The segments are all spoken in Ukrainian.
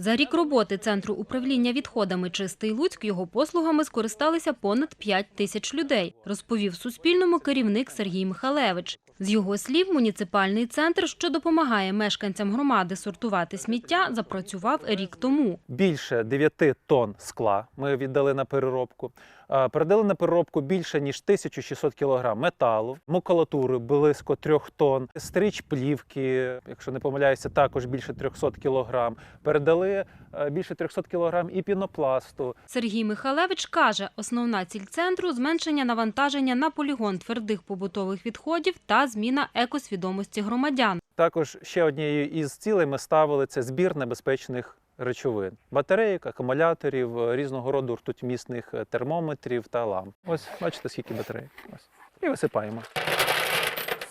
За рік роботи Центру управління відходами «Чистий Луцьк» його послугами скористалися понад 5 тисяч людей, розповів Суспільному керівник Сергій Михалевич. З його слів, муніципальний центр, що допомагає мешканцям громади сортувати сміття, запрацював рік тому. Більше 9 тонн скла ми віддали на переробку. Е, Передали на переробку більше ніж 1600 кг металу, макулатури близько 3 тонн, стріч плівки, якщо не помиляюся, також більше 300 кг. Передали е, більше 300 кг і пінопласту. Сергій Михалевич каже, основна ціль центру – зменшення навантаження на полігон твердих побутових відходів та зміна екосвідомості громадян. Також ще однією із цілей ми ставили це збір небезпечних речовин: батарейок, акумуляторів, е, різного роду ртутьмісних е, термометрів та ламп. Ось бачите, скільки батарей. Ось. І висипаємо.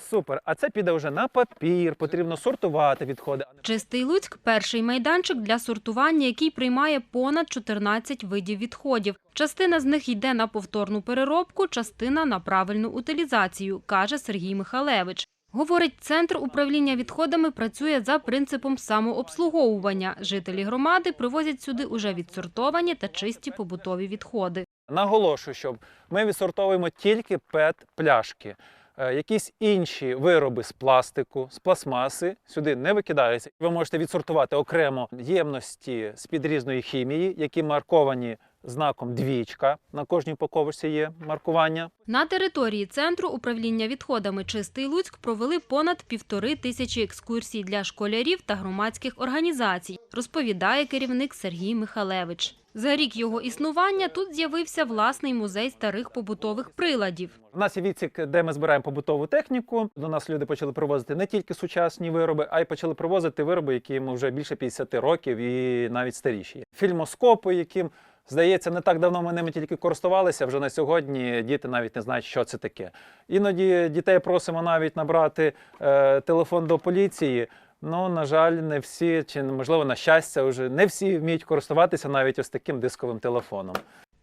Супер. А це піде вже на папір, потрібно сортувати відходи. Чистий Луцьк – перший майданчик для сортування, який приймає понад 14 видів відходів. Частина з них йде на повторну переробку, частина – на правильну утилізацію, каже Сергій Михалевич. Говорить, Центр управління відходами працює за принципом самообслуговування. Жителі громади привозять сюди уже відсортовані та чисті побутові відходи. Наголошую, що ми відсортовуємо тільки ПЕТ-пляшки. Е, Якісь інші вироби з пластику, з пластмаси сюди не викидаються. Ви можете відсортувати окремо ємності з-під різної хімії, які марковані знаком двічка. На кожній упаковці є маркування. На території Центру управління відходами «Чистий Луцьк» провели понад півтори тисячі екскурсій для школярів та громадських організацій, розповідає керівник Сергій Михалевич. За рік його існування тут з'явився власний музей старих побутових приладів. У нас є відсік, де ми збираємо побутову техніку. До нас люди почали привозити не тільки сучасні вироби, а й почали привозити вироби, які йому вже більше 50 років і навіть старіші. Фільмоскопи, яким здається, не так давно ми ними тільки користувалися. Вже на сьогодні діти навіть не знають, що це таке. Іноді дітей просимо навіть набрати е, телефон до поліції. Ну, на жаль, не всі, чи можливо на щастя, вже не всі вміють користуватися навіть ось таким дисковим телефоном.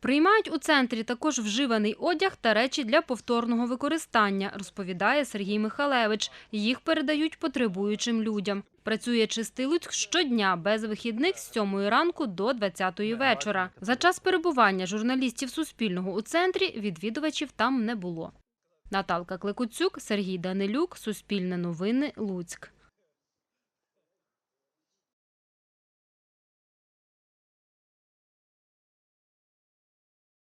Приймають у центрі також вживаний одяг та речі для повторного використання, розповідає Сергій Михалевич. Їх передають потребуючим людям. Працює чистий Луцьк щодня без вихідних з 7 ранку до 20 вечора. За час перебування журналістів Суспільного у центрі відвідувачів там не було. Наталка Клекуцюк, Сергій Данилюк, Суспільне новини, Луцьк.